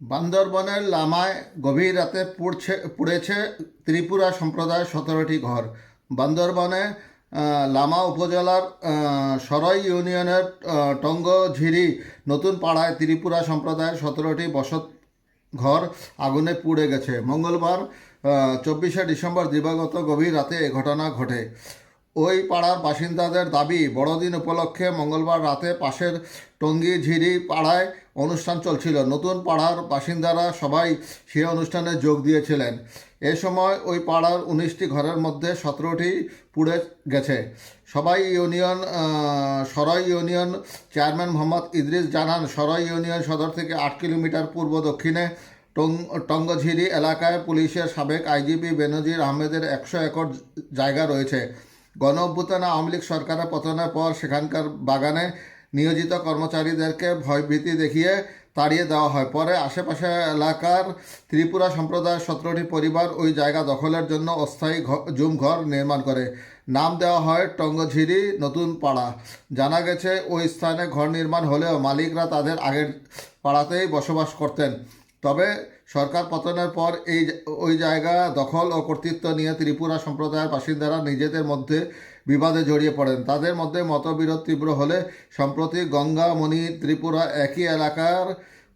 বান্দরবনের লামায় গভীর রাতে পুড়ছে, পুড়েছে ত্রিপুরা সম্প্রদায়ের সতেরোটি ঘর। বান্দরবনে লামা উপজেলার সরাই ইউনিয়নের টঙ্গঝিরি নতুন পাড়ায় ত্রিপুরা সম্প্রদায়ের সতেরোটি বসত ঘর আগুনে পুড়ে গেছে। মঙ্গলবার চব্বিশে ডিসেম্বর দিবাগত গভীর রাতে এ ঘটনা ঘটে। ওই পাড়ার বাসিন্দাদের দাবি, বড়দিন উপলক্ষে মঙ্গলবার রাতে পাশের টঙ্গী ঝিরি পাড়ায় অনুষ্ঠান চলছিল। নতুন পাড়ার বাসিন্দারা সবাই সেই অনুষ্ঠানে যোগ দিয়েছিলেন। এ সময় ওই পাড়ার উনিশটি ঘরের মধ্যে সতেরোটি পুড়ে গেছে। সবাই ইউনিয়ন সরাই ইউনিয়ন চেয়ারম্যান মোহাম্মদ ইদ্রিস জানান সরাই ইউনিয়ন সদর থেকে আট কিলোমিটার পূর্ব দক্ষিণে টঙ্গঝিরি এলাকায় পুলিশের সাবেক আইজিপি বেনজির আহমেদের একশো একর জায়গা রয়েছে। গণ অভ্যুত্থানে আওয়ামী লীগ সরকারের পতনের পর সেখানকার বাগানে নিয়োজিত কর্মচারীদেরকে ভয়ভীতি দেখিয়ে তাড়িয়ে দেওয়া হয়। পরে আশেপাশে এলাকার ত্রিপুরা সম্প্রদায়ের সতেরোটি পরিবার ওই জায়গা দখলের জন্য অস্থায়ী জুম ঘর নির্মাণ করে। নাম দেওয়া হয় টঙ্গঝিরি নতুন পাড়া। জানা গেছে, ওই স্থানে ঘর নির্মাণ হলেও মালিকরা তাদের আগের পাড়াতেই বসবাস করতেন। তবে সরকার পতনের পর এই ওই জায়গা দখল ও কর্তৃত্ব নিয়ে ত্রিপুরা সম্প্রদায়ের বাসিন্দারা নিজেদের মধ্যে বিবাদে জড়িয়ে পড়েন। তাদের মধ্যে মতবিরোধ তীব্র হলে সম্প্রতি গঙ্গামণি ত্রিপুরা একই এলাকার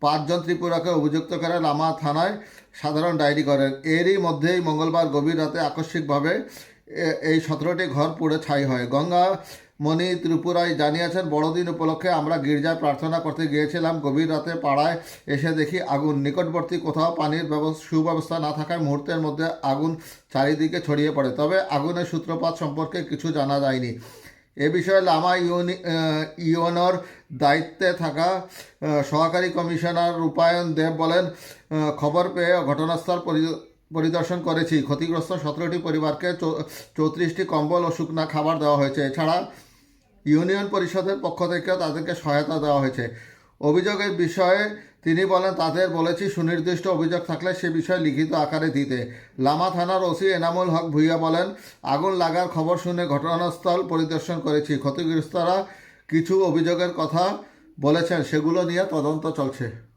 পাঁচজন ত্রিপুরাকে অভিযুক্ত করে লামা থানায় সাধারণ ডায়েরি করেন। এরই মধ্যেই মঙ্গলবার গভীর রাতে আকস্মিকভাবে এই সতেরোটি ঘর পুড়ে ছাই হয়। গঙ্গা মণি ত্রিপুরায় জানিয়েছেন, বড়দিন উপলক্ষে আমরা গির্জায় প্রার্থনা করতে গিয়েছিলাম। গভীর রাতে পাড়ায় এসে দেখি আগুন। নিকটবর্তী কোথাও পানির ব্যবস্থা সুব্যবস্থা না থাকায় মুহূর্তের মধ্যে আগুন চারিদিকে ছড়িয়ে পড়ে। তবে আগুনের সূত্রপাত সম্পর্কে কিছু জানা যায়নি। এ বিষয়ে লামা ইউনি ইউনোর দায়িত্বে থাকা সহকারী কমিশনার রূপায়ণ দেব বলেন খবর পেয়ে ঘটনাস্থল পরি- পরিদর্শন করেছি। ক্ষতিগ্রস্ত সতেরোটি পরিবারকে চৌত্রিশটি কম্বল ও শুকনা খাবার দেওয়া হয়েছে। এছাড়া ইউনিয়ন পরিষদের পক্ষ থেকে তাদেরকে সহায়তা দেওয়া হয়েছে। অভিযোগের বিষয়ে তিনি বলেন, তাদের বলেছি, সুনির্দিষ্ট অভিযোগ থাকলে সে বিষয়ে লিখিত আকারে দিতে। লামা থানার ওসি এনামুল হক ভুইয়া বলেন, আগুন লাগার খবর শুনে ঘটনাস্থল পরিদর্শন করেছি। ক্ষতিগ্রস্তরা কিছু অভিযোগের কথা বলেছেন, সেগুলো নিয়ে তদন্ত চলছে।